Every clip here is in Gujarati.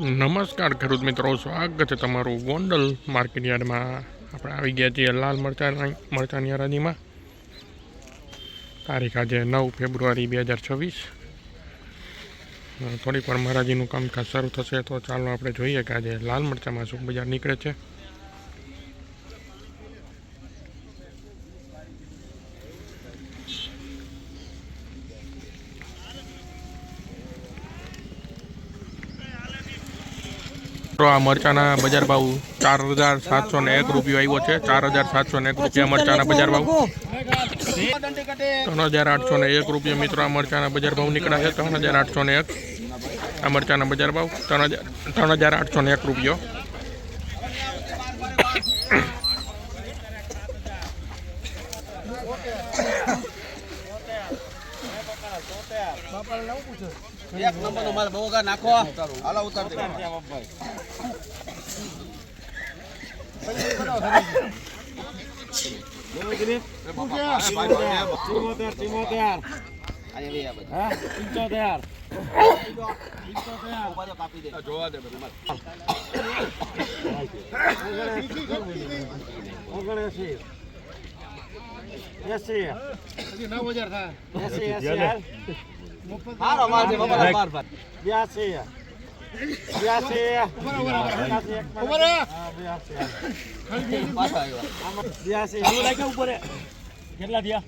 નમસ્કાર ખેડૂત મિત્રો, સ્વાગત છે તમારું ગોંડલ માર્કેટ યાર્ડમાં. આપણે આવી ગયા છીએ લાલ મરચાં મરચાંની હરાજીમાં. તારીખ આજે નવ ફેબ્રુઆરી બે હજાર છવ્વીસ. થોડીક વાર મહારાજીનું કામકાજ શરૂ થશે તો ચાલો આપણે જોઈએ કે આજે લાલ મરચાંમાં શું બજાર નીકળે છે. તો આ મરચાના બજાર ભાવ ચાર હજાર સાતસો ને એક રૂપિયો આવ્યો છે. ચાર હજાર સાતસો ને એક રૂપિયા મરચાના બજાર ભાવ. ત્રણ હજાર આઠસો ને એક રૂપિયા મિત્રો આ મરચાના બજાર ભાવ નીકળ્યા છે. ત્રણ હજાર આઠસો ને એક. આ મરચાના બજાર ભાવ ત્રણ હજાર ત્રણ હજાર આઠસો ને એક રૂપિયો. એક નંબર નો માલ બહુ નાખો. હાલો ઉતાર દે. ઓગણસી દે બધું હારો માલ છે બાબા બાર બાર પાછા આવ્યા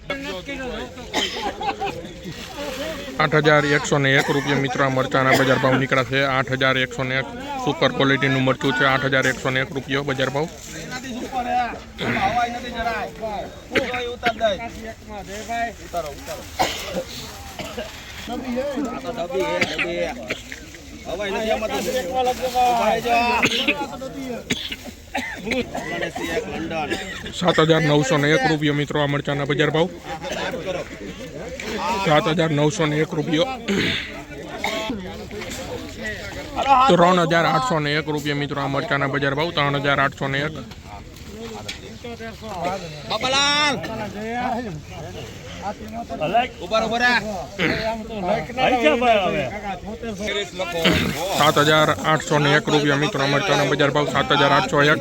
આઠ હજાર એકસો ને એક રૂપિયા મિત્રો આ મરચાના બજાર ભાવ નીકળ્યા છે આઠ હજાર એકસો ને એક સુપર ક્વોલિટીનું મરચું છે આઠ હજાર એકસો ને એક રૂપિયો બજાર ભાવ એનાથી ઉપર હે હવાઈ નથી જરાય ઉતારો સાત હજાર નવસો ને એક રૂપિયો મિત્રો આ મરચાના બજાર ભાવ. સાત હજાર નવસો ને એક રૂપિયો. ત્રણ હજાર આઠસો ને એક રૂપિયા મિત્રો આ મરચાના બજાર ભાવ. ત્રણ હજાર આઠસો ને એક. બાપાલાલ. સાત હજાર આઠસો ને એક રૂપિયા મિત્રો મરચાના બજાર ભાવ સાત હજાર આઠસો એક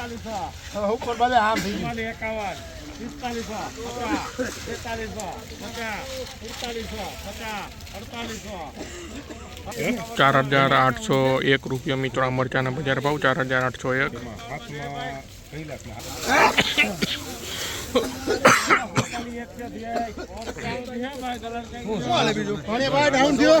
ઉપર બધા આમ થઈ ગયું એકાવન પિસ્તાલીસો પચાસ તેતાલીસો પચાસ સુડતાલીસો પચાસ અડતાલીસો ચાર હજાર આઠસો એક રૂપિયા મિત્રો આ મરચાના બજાર ભાવ ચાર હજાર આઠસો એક. પાણી ભાઈ ડાઉન થયો.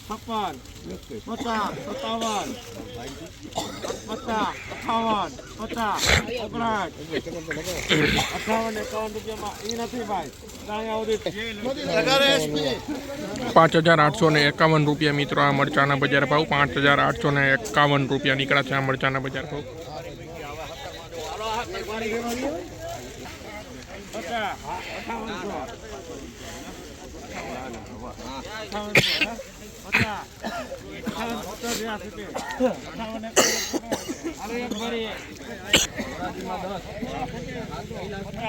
છપ્પન પચાસ સત્તાવન પચાસ અઠાવન પચાસ ઓગણાઠ અઠાવન એકાવન રૂપિયામાં એ નથી ભાઈ. પાંચ હજાર આઠસો ને એકાવન રૂપિયા મિત્રો આ મરચાના બજાર ભાવ. પાંચ હજાર આઠસો ને એકાવન રૂપિયા નીકળ્યા છે આ મરચાના બજાર ભાવ. અઠાવનસો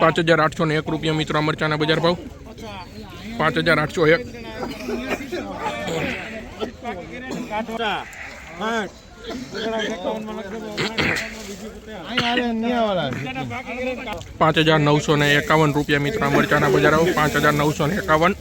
પાંચ હજાર આઠસો ને એક રૂપિયા મિત્રો મરચાના બજાર ભાવ. પાંચ હજાર આઠસો એક. પાંચ હજાર નવસો ને એકાવન રૂપિયા મિત્રા મરચાના બજાર આવો પાંચ હજાર નવસો ને એકાવન.